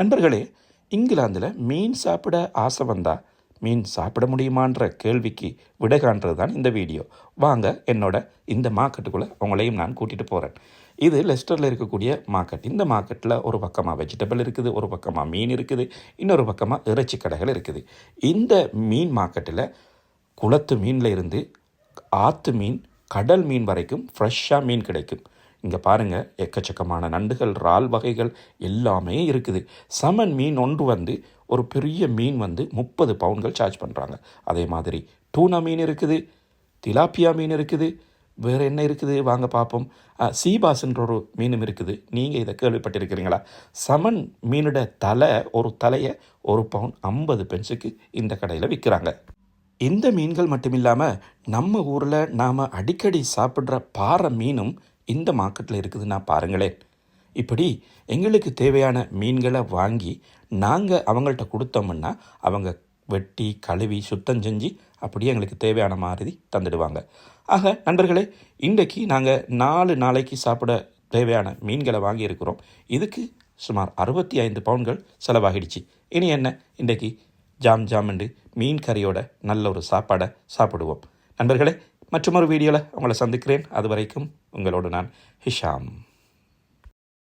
நண்பர்களே இங்கிலாந்தில் மீன் சாப்பிட ஆசை வந்தால் மீன் சாப்பிட முடியுமான்ற கேள்விக்கு விடை காண்றது தான் இந்த வீடியோ. வாங்க என்னோட இந்த மார்க்கெட்டுக்குள்ளே உங்களையும் நான் கூட்டிகிட்டு போகிறேன் இது லெஸ்டரில் இருக்கக்கூடிய மார்க்கெட். இந்த மார்க்கெட்டில் ஒரு பக்கமாக வெஜிடபிள் இருக்குது ஒரு பக்கமாக மீன் இருக்குது இன்னொரு பக்கமாக இறைச்சி கடைகள் இருக்குது. இந்த மீன் மார்க்கெட்டில் குளத்து மீனில் இருந்து ஆற்று மீன் கடல் மீன் வரைக்கும் ஃப்ரெஷ்ஷாக மீன் கிடைக்கும். இங்கே பாருங்கள் எக்கச்சக்கமான நண்டுகள் இறால் வகைகள் எல்லாமே இருக்குது. சமன் மீன் ஒன்று வந்து ஒரு பெரிய மீன் வந்து முப்பது பவுன்கள் சார்ஜ் பண்ணுறாங்க அதே மாதிரி டூனா மீன் இருக்குது திலாப்பியா மீன் இருக்குது வேறு என்ன இருக்குது? வாங்க பார்ப்போம். சீபாஸ்ன்ற ஒரு மீனும் இருக்குது. நீங்கள் இதை கேள்விப்பட்டிருக்கிறீங்களா? சமன் மீனோட தலை ஒரு தலையை ஒரு பவுன் ஐம்பது பென்ஸுக்கு இந்த கடையில் விற்கிறாங்க இந்த மீன்கள் மட்டும் இல்லாமல் நம்ம ஊரில் நாம் அடிக்கடி சாப்பிட்ற பாறை மீனும் இந்த மார்க்கெட்டில் இருக்குதுன்னா பாருங்களேன். இப்படி எங்களுக்கு தேவையான மீன்களை வாங்கி நாங்கள் அவங்கள்ட்ட கொடுத்தோம்னா அவங்க வெட்டி கழுவி சுத்தம் செஞ்சு அப்படியே எங்களுக்கு தேவையான மாதிரி தந்துடுவாங்க. ஆக நண்பர்களே இன்றைக்கு நாங்கள் நாலு நாளைக்கு சாப்பிட தேவையான மீன்களை வாங்கியிருக்கிறோம் இதுக்கு சுமார் அறுபத்தி ஐந்து பவுன்கள் செலவாகிடுச்சு. இனி என்ன? இன்றைக்கு ஜாம் ஜாமண்டு மீன் கறியோட நல்ல ஒரு சாப்பாடை சாப்பிடுவோம். நண்பர்களே மற்றொரு வீடியோவில் உங்களை சந்திக்கிறேன். அது வரைக்கும் உங்களோடு நான் ஹிஷாம்.